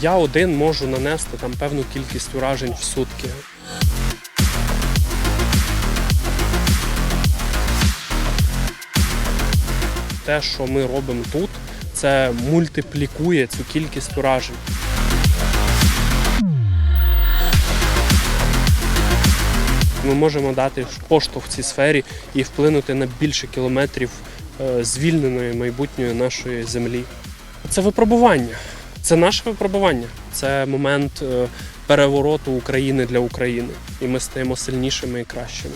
Я один можу нанести там певну кількість уражень в сутки. Те, що ми робимо тут, це мультиплікує цю кількість уражень. Ми можемо дати поштовх в цій сфері і вплинути на більше кілометрів е, звільненої майбутньої нашої землі. Це випробування. Це наше випробування, це момент е, перевороту України для України, і ми стаємо сильнішими і кращими.